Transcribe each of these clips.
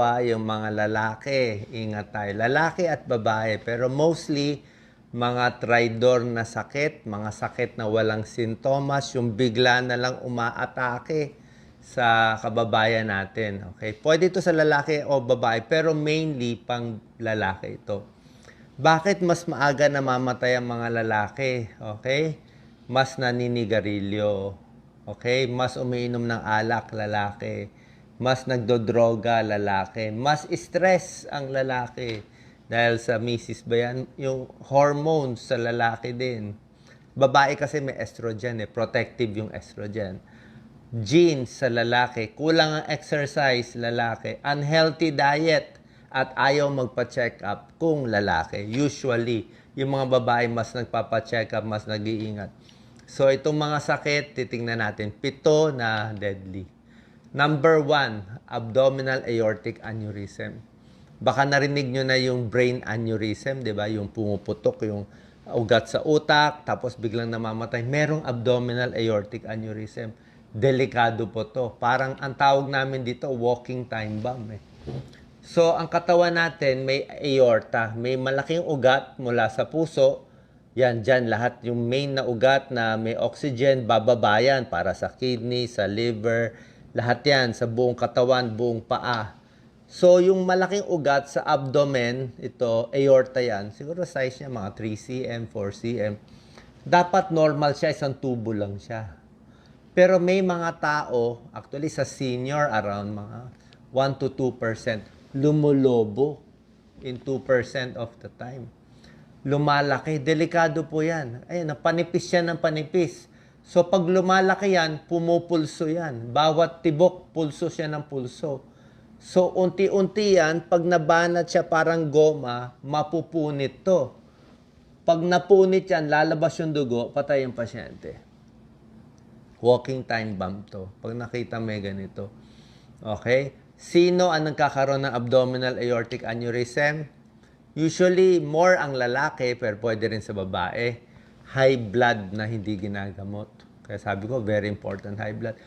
ah, yung mga lalaki, ingat tayo. Lalaki at babae, pero mostly mga tridor na sakit, mga sakit na walang sintomas, yung bigla na lang umaatake sa kababayan natin. Okay? Pwede ito sa lalaki o babae, pero mainly pang lalaki ito. Bakit mas maaga namamatay ang mga lalaki? Okay? Mas naninigarilyo. Okay? Mas umiinom ng alak, lalaki. Mas nagdodroga, lalaki. Mas stress ang lalaki. Dahil sa misis ba yan? Yung hormones sa lalaki din. Babae kasi may estrogen eh. Protective yung estrogen. Genes sa lalaki. Kulang ang exercise, lalaki. Unhealthy diet. At ayaw magpa-check up kung lalaki. Usually, yung mga babae mas nagpapa-check up, mas nag-iingat. So, itong mga sakit, titingnan natin. Pito na deadly. Number one, abdominal aortic aneurysm. Baka narinig nyo na yung brain aneurysm, di ba? Yung pumuputok, yung ugat sa utak, tapos biglang namamatay. Merong abdominal aortic aneurysm. Delikado po to. Parang ang tawag namin dito, walking time bomb. Eh. So, ang katawan natin may aorta. May malaking ugat mula sa puso. Yan, dyan, lahat yung main na ugat na may oxygen, bababayan para sa kidney, sa liver, lahat yan, sa buong katawan, buong paa. So, yung malaking ugat sa abdomen, ito, aorta yan, siguro size niya mga 3 cm, 4 cm. Dapat normal siya, isang tubo lang siya. Pero may mga tao, actually sa senior, around mga 1 to 2%, lumulobo in 2% of the time. Lumalaki. Delikado po yan. Ayun, panipis yan ng panipis. So pag lumalaki yan, pumupulso yan. Bawat tibok, pulso siya ng pulso. So unti-unti yan, pag nabanat siya parang goma, mapupunit to. Pag napunit yan, lalabas yung dugo, patay yung pasyente. Walking time bomb to. Pag nakita may ganito. Okay? Sino ang nagkakaroon ng abdominal aortic aneurysm? Usually, more ang lalaki, pero pwede rin sa babae. High blood na hindi ginagamot. Kaya sabi ko, very important, high blood.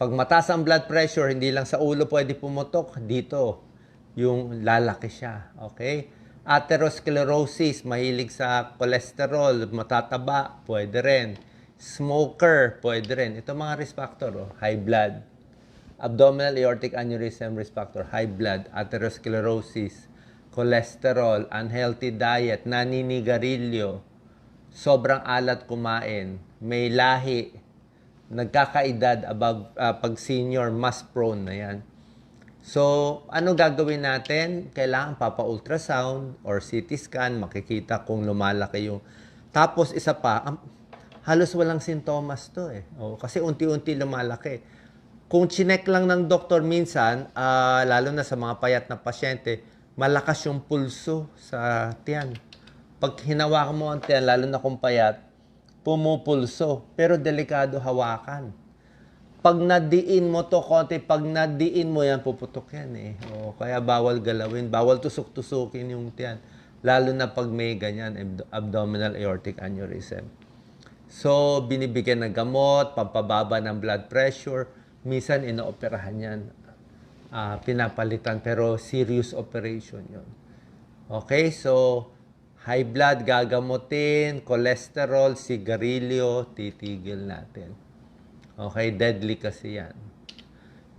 Pag mataas ang blood pressure, hindi lang sa ulo pwede pumutok, dito, yung lalaki siya. Okay? Atherosclerosis, mahilig sa cholesterol, matataba, pwede rin. Smoker, pwede rin. Ito mga risk factor, oh. high blood. Abdominal aortic aneurysm risk factor, high blood, atherosclerosis, cholesterol, unhealthy diet, naninigarilyo, sobrang alat kumain, may lahi, nagkakaedad above, ah, pag senior, mas prone na yan. So, ano gagawin natin? Kailangan papa-ultrasound or CT scan, makikita kung lumalaki yung... Tapos, isa pa, am- halos walang sintomas to eh. O, kasi unti-unti lumalaki. Kung chinek lang ng doktor minsan, ah, lalo na sa mga payat na pasyente, malakas yung pulso sa tiyan. Pag hinawakan mo ang tiyan, lalo na kung payat, pumupulso. Pero delikado hawakan. Pag nadiin mo to konti, pag nadiin mo yan, puputok yan eh. O, kaya bawal galawin, bawal tusok-tusukin yung tiyan. Lalo na pag may ganyan, abd- abdominal aortic aneurysm. So, binibigyan ng gamot, pampababa ng blood pressure. Minsan, inooperahan yan. Ah, pinapalitan, pero serious operation yon. Okay, so high blood gagamutin, cholesterol, sigarilyo, titigil natin. Okay, deadly kasi yan.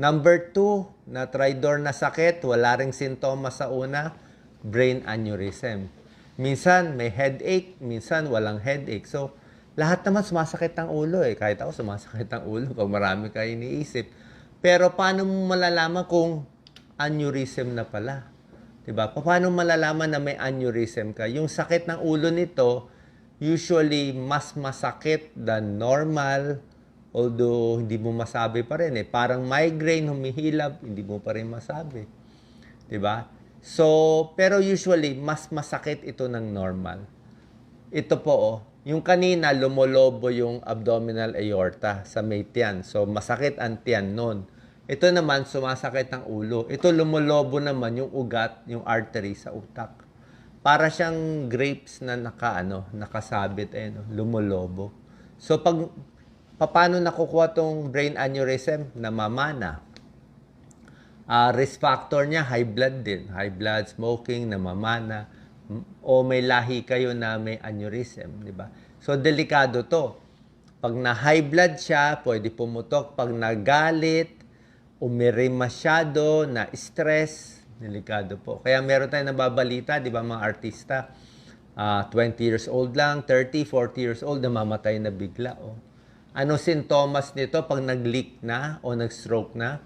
Number two, na tridor na sakit, wala ring sintomas sa una, brain aneurysm. Minsan may headache, minsan walang headache. So, lahat naman sumasakit ang ulo eh. Kahit ako sumasakit ang ulo pag marami ka iniisip. Pero paano mo malalaman kung aneurysm na pala? 'Di ba? Paano malalaman na may aneurysm ka? Yung sakit ng ulo nito, usually mas masakit than normal. Although hindi mo masabi pa rin eh. Parang migraine, humihilab, hindi mo pa rin masabi. 'Di ba? So, pero usually mas masakit ito ng normal. Ito po oh, yung kanina lumolobo yung abdominal aorta sa may tiyan. So masakit ang tiyan nun. Ito naman sumasakit ang ulo. Ito lumolobo naman yung ugat, yung artery sa utak. Para siyang grapes na naka ano, nakasabit eh no, lumolobo. So pag paano nakukuha tong brain aneurysm? Namamana. Ah, risk factor niya, high blood din. High blood, smoking, namamana, o may lahi kayo na may aneurysm, di ba? So, delikado to. Pag na high blood siya, pwede pumutok. Pag nagalit, umirim masyado, na stress, delikado po. Kaya meron tayong nababalita, di ba, mga artista, ah, 20 years old lang, 30, 40 years old, namamatay na bigla. Oh. Ano sintomas nito pag nag-leak na o nag-stroke na?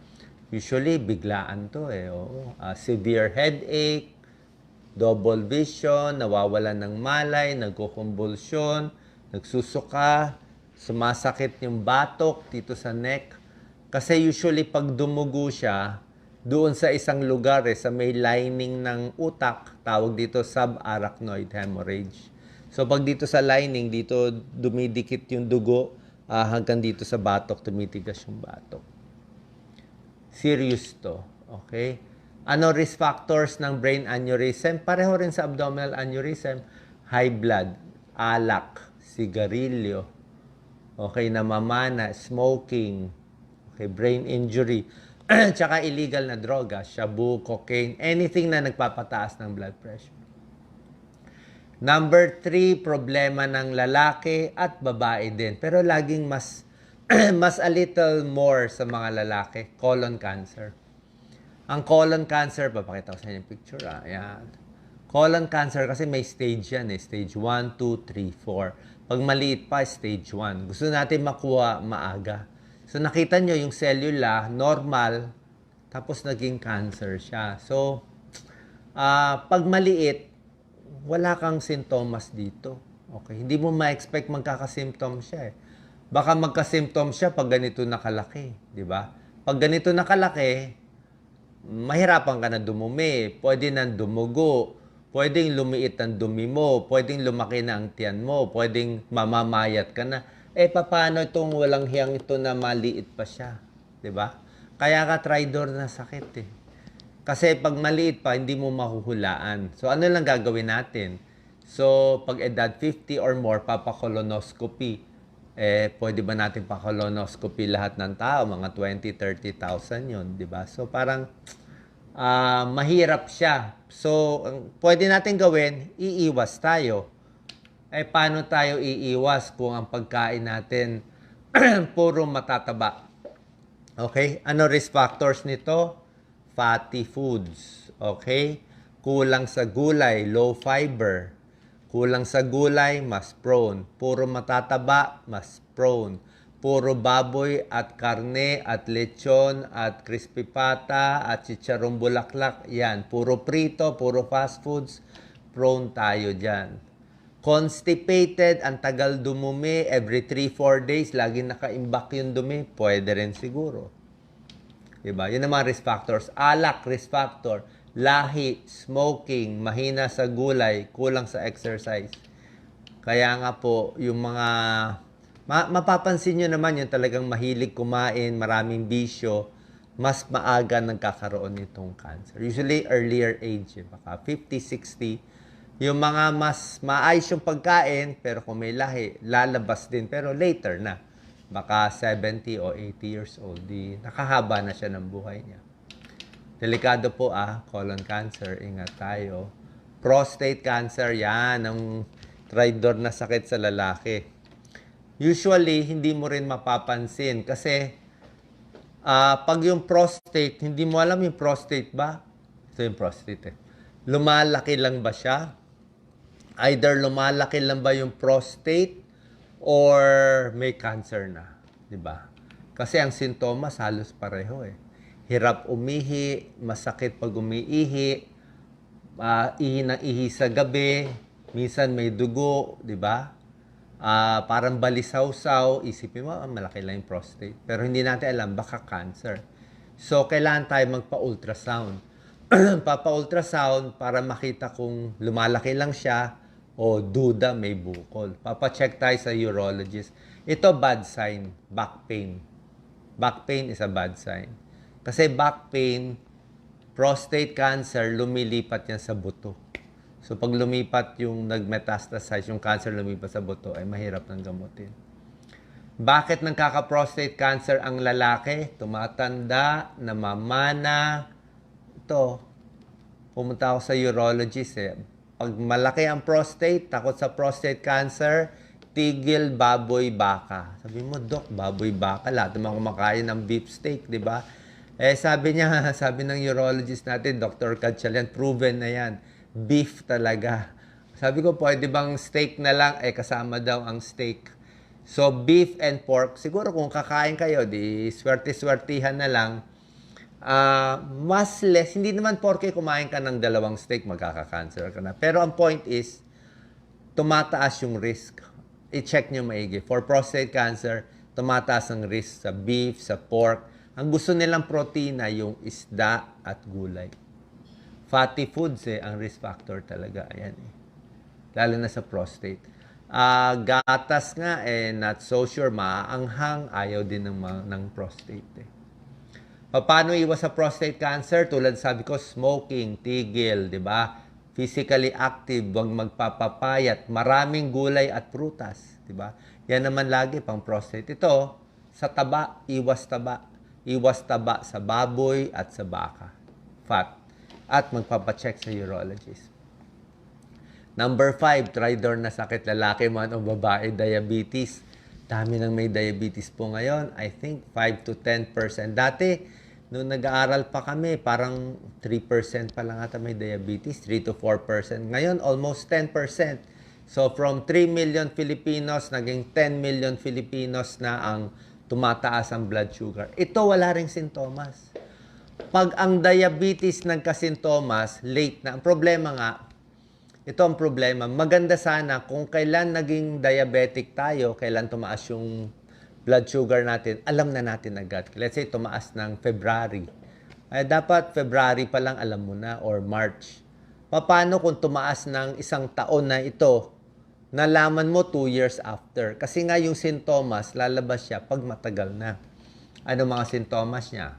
Usually, biglaan to eh. Oo. Ah, severe headache, double vision, nawawalan ng malay, nagkukumbulsyon, nagsusuka, sumasakit yung batok dito sa neck. Kasi usually pag dumugo siya, doon sa isang lugar eh, sa may lining ng utak, tawag dito subarachnoid hemorrhage. So pag dito sa lining, dito dumidikit yung dugo ah, hanggang dito sa batok, tumitigas yung batok serious to. Okay? Ano risk factors ng brain aneurysm? Pareho rin sa abdominal aneurysm. High blood, alak, sigarilyo, okay, namamana, smoking, okay, brain injury, tsaka illegal na droga, shabu, cocaine, anything na nagpapataas ng blood pressure. Number three, problema ng lalaki at babae din. Pero laging mas mas a little more sa mga lalaki, colon cancer. Ang colon cancer, papakita ko sa inyo yung picture. Ah. Ayan. Colon cancer kasi may stage yan eh. Stage 1, 2, 3, 4. Pag maliit pa, stage 1. Gusto natin makuha maaga. So nakita nyo yung cellula, normal, tapos naging cancer siya. So, ah pag maliit, wala kang sintomas dito. Okay? Hindi mo ma-expect magkakasymptom siya eh. Baka magka-symptom siya pag ganito nakalaki, di ba? Pag ganito nakalaki, mahirapan ka na dumumi, pwede nang dumugo, pwedeng lumiit ang dumi mo, pwedeng lumaki na ang tiyan mo, pwedeng mamamayat ka na. Eh, paano itong walang hiyang ito na maliit pa siya? Ba? Kaya ka tridor na sakit eh. Kasi pag maliit pa, hindi mo mahuhulaan. So, ano lang gagawin natin? So, pag edad 50 or more, papakolonoscopy. Eh, pwede ba natin pakolonoscopy lahat ng tao? Mga 20, 30,000 yun, di ba? So, parang ah, mahirap siya. So, pwede natin gawin, iiwas tayo. Eh, paano tayo iiwas kung ang pagkain natin puro matataba? Okay? Ano risk factors nito? Fatty foods. Okay? Kulang sa gulay, low fiber. Kulang sa gulay, mas prone. Puro matataba, mas prone. Puro baboy at karne at lechon at crispy pata at chicharong bulaklak, yan. Puro prito, puro fast foods, prone tayo dyan. Constipated, ang tagal dumumi, every 3-4 days, lagi nakaimbak yung dumi, pwede rin siguro. Diba? Yun ang mga risk factors. Alak, risk factor. Lahi, smoking, mahina sa gulay, kulang sa exercise. Kaya nga po, yung mga... Ma- mapapansin nyo naman yung talagang mahilig kumain, maraming bisyo, mas maaga nagkakaroon nitong cancer. Usually, earlier age, eh, baka 50, 60. Yung mga mas maayos yung pagkain, pero kung may lahi, lalabas din, pero later na. Baka 70 o 80 years old, di nakahaba na siya ng buhay niya. Delikado po ah, colon cancer, ingat tayo. Prostate cancer, yan, ang tridor na sakit sa lalaki. Usually, hindi mo rin mapapansin kasi ah, pag yung prostate, hindi mo alam yung prostate ba? Ito yung prostate eh. Lumalaki lang ba siya? Either lumalaki lang ba yung prostate or may cancer na, 'di ba? Kasi ang sintomas halos pareho eh. Hirap umihi, masakit pag umiihi, ah, ihi ng ihi sa gabi, minsan may dugo, 'di ba? Ah, parang balisaw-saw, isipin mo, ah, malaki lang yung prostate. Pero hindi natin alam, baka cancer. So, kailangan tayo magpa-ultrasound. Papa-ultrasound para makita kung lumalaki lang siya o duda may bukol. Papa-check tayo sa urologist. Ito bad sign, back pain. Back pain is a bad sign. Kasi back pain, prostate cancer, lumilipat yan sa buto. So pag lumipat yung nag-metastasize, yung cancer lumipat sa buto, ay mahirap nang gamutin. Bakit nagkaka-prostate cancer ang lalaki? Tumatanda, namamana, ito, pumunta ako sa urologist eh. Pag malaki ang prostate, takot sa prostate cancer, tigil baboy baka. Sabi mo, Dok, baboy baka. Lahat naman kumakain ng beef steak, di ba? Eh, sabi niya, sabi ng urologist natin, Dr. Katchalian, proven na yan. Beef talaga. Sabi ko, pwede bang steak na lang? Eh, kasama daw ang steak. So, beef and pork, siguro kung kakain kayo, di swerte-swertihan na lang. Ah, mas less, hindi naman porke kumain ka ng dalawang steak, magkaka-cancer ka na. Pero ang point is, tumataas yung risk. I-check nyo maigi. For prostate cancer, tumataas ang risk sa beef, sa pork. Ang gusto nilang protina, yung isda at gulay. Fatty foods eh, ang risk factor talaga. Ayan eh. Lalo na sa prostate. Ah, gatas nga eh, not so sure, maaanghang, ayaw din ng, ng prostate eh. Paano iwas sa prostate cancer? Tulad sabi ko, smoking, tigil, di ba? Physically active, huwag magpapapayat, maraming gulay at prutas, di ba? Yan naman lagi pang prostate. Ito, sa taba, iwas taba. Iwas taba sa baboy at sa baka. Fat. At magpapacheck sa urologist. Number five, tridor na sakit lalaki man o babae, diabetes. Dami nang may diabetes po ngayon. I think 5 to 10%. Dati, nung nag-aaral pa kami, parang 3% pa lang ata may diabetes, 3 to 4%. Ngayon, almost 10%. So, from 3 million Filipinos, naging 10 million Filipinos na ang tumataas ang blood sugar. Ito, wala ring sintomas. Pag ang diabetes nagkasintomas, late na. Ang problema nga, ito ang problema. Maganda sana kung kailan naging diabetic tayo, kailan tumaas yung blood sugar natin, alam na natin agad. Let's say tumaas ng February. Ay, dapat February pa lang alam mo na or March. Paano kung tumaas ng isang taon na ito, nalaman mo two years after? Kasi nga yung sintomas, lalabas siya pag matagal na. Ano mga sintomas niya?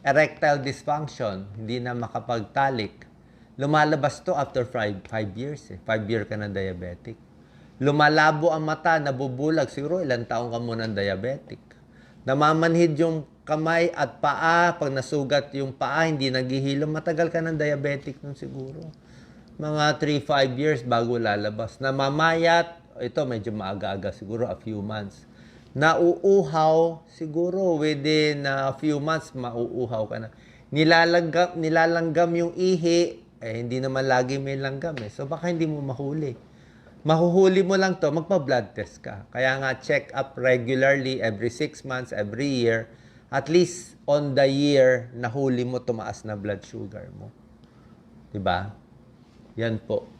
Erectile dysfunction, hindi na makapagtalik. Lumalabas to after 5 years eh. 5 year ka na diabetic. Lumalabo ang mata, nabubulag. Siguro ilang taong ka muna diabetic. Namamanhid yung kamay at paa. Pag nasugat yung paa, hindi naghihilom. Matagal ka ng diabetic nun siguro. Mga 3-5 years bago lalabas. Namamayat, ito medyo maaga-aga siguro, a few months. Nauuhaw, siguro within a few months, mauuhaw ka na. Nilalanggam, nilalanggam yung ihi, eh hindi naman lagi may langgam eh. So baka hindi mo mahuli. Mahuhuli mo lang to, magpa-blood test ka. Kaya nga, check up regularly every 6 months, every year. At least on the year, nahuli mo tumaas na blood sugar mo. 'Di ba? Yan po.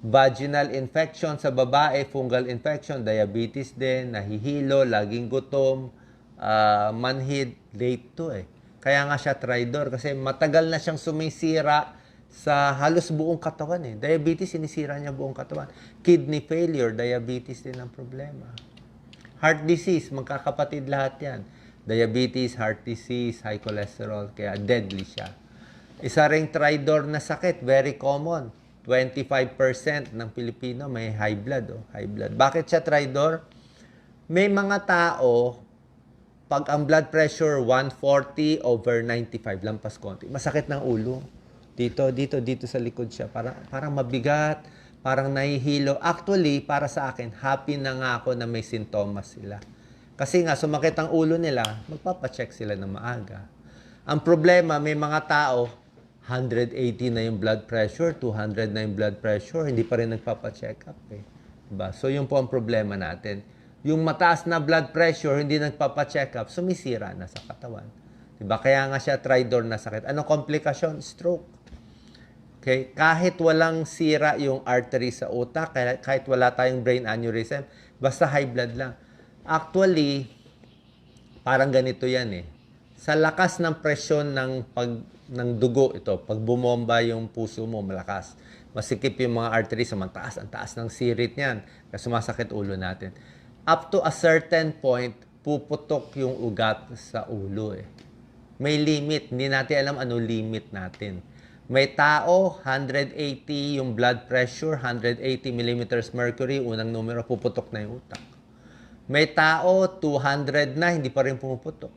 Vaginal infection sa babae, fungal infection, diabetes din, nahihilo, laging gutom, ah, manhid, late to eh. Kaya nga siya tridor kasi matagal na siyang sumisira sa halos buong katawan eh. Diabetes, sinisira niya buong katawan. Kidney failure, diabetes din ang problema. Heart disease, magkakapatid lahat yan. Diabetes, heart disease, high cholesterol, kaya deadly siya. Isa ring tridor na sakit, very common. 25% ng Pilipino may high blood. Oh, high blood. Bakit siya tridor? May mga tao, pag ang blood pressure 140 over 95, lampas konti, masakit ng ulo. Dito, dito, dito sa likod siya. Parang, parang mabigat, parang nahihilo. Actually, para sa akin, happy na nga ako na may sintomas sila. Kasi nga, sumakit ang ulo nila, magpapacheck sila ng maaga. Ang problema, may mga tao, 180 na yung blood pressure, 200 na yung blood pressure, hindi pa rin nagpapacheck up eh. Diba? So, yun po ang problema natin. Yung mataas na blood pressure, hindi nagpapacheck up, sumisira na sa katawan. Diba? Kaya nga siya tridor na sakit. Ano komplikasyon? Stroke. Okay? Kahit walang sira yung artery sa utak, kahit, wala tayong brain aneurysm, basta high blood lang. Actually, parang ganito yan eh. Sa lakas ng presyon ng pag ng dugo ito, pag bumomba yung puso mo, malakas. Masikip yung mga arteries, ang taas, ang taas ng sirit niyan. Kaya sumasakit ulo natin. Up to a certain point, puputok yung ugat sa ulo eh. May limit. Hindi natin alam ano limit natin. May tao, 180 yung blood pressure, 180 millimeters mercury, unang numero, puputok na yung utak. May tao, 200 na, hindi pa rin pumuputok.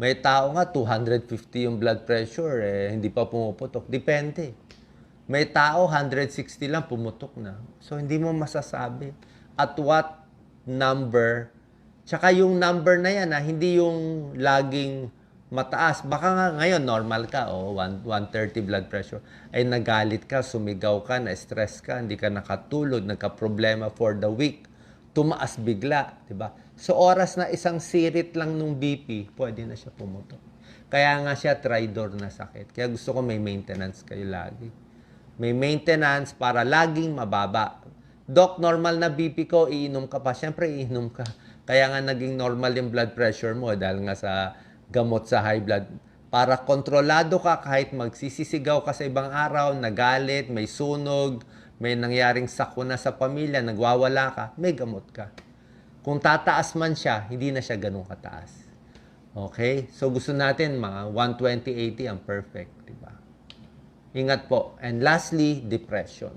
May tao nga 250 yung blood pressure eh hindi pa pumuputok. Depende. May tao 160 lang pumutok na. So hindi mo masasabi at what number. Tsaka yung number na yan, ha, hindi yung laging mataas. Baka nga ngayon normal ka, oh, one- 130 blood pressure. Ay nagalit ka, sumigaw ka, na-stress ka, hindi ka nakatulog, nagka-problema for the week. Tumaas bigla, di ba? So oras na isang sirit lang nung BP, pwede na siya pumutok. Kaya nga siya tridor na sakit. Kaya gusto ko may maintenance kayo lagi. May maintenance para laging mababa. Doc, normal na BP ko, iinom ka pa. Siyempre, iinom ka. Kaya nga naging normal yung blood pressure mo dahil nga sa gamot sa high blood. Para kontrolado ka kahit magsisisigaw ka sa ibang araw, nagalit, may sunog, may nangyaring sakuna sa pamilya, nagwawala ka, may gamot ka. Kung tataas man siya, hindi na siya ganun kataas. Okay? So gusto natin mga 120-80 ang perfect, di ba? Ingat po. And lastly, depression.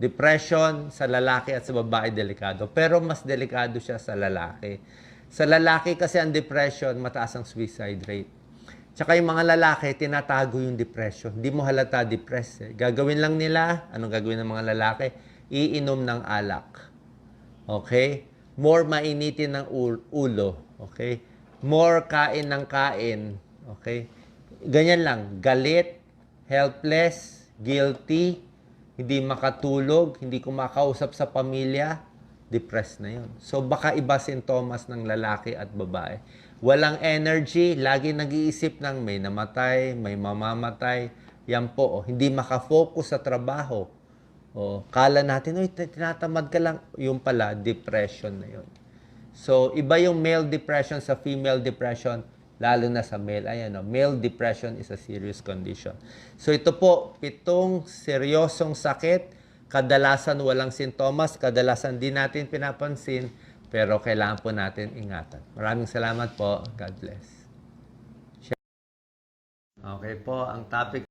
Depression sa lalaki at sa babae delikado. Pero mas delikado siya sa lalaki. Sa lalaki kasi ang depression, mataas ang suicide rate. Tsaka yung mga lalaki, tinatago yung depression. Hindi mo halata depressed. Eh. Gagawin lang nila, anong gagawin ng mga lalaki? Iinom ng alak. Okay? More mainitin ng ul- ulo. Okay? More kain ng kain. Okay? Ganyan lang. Galit, helpless, guilty, hindi makatulog, hindi kumakausap sa pamilya, depressed na yun. So baka iba sintomas ng lalaki at babae. Walang energy, lagi nag-iisip ng may namatay, may mamamatay. Yan po, oh, hindi makafocus sa trabaho. O, kala natin, oy, tinatamad ka lang. Yung pala, depression na yun. So, iba yung male depression sa female depression, lalo na sa male. Ayan, no? male depression is a serious condition. So, ito po, pitong seryosong sakit, kadalasan walang sintomas, kadalasan di natin pinapansin, pero kailangan po natin ingatan. Maraming salamat po. God bless. Okay po, ang topic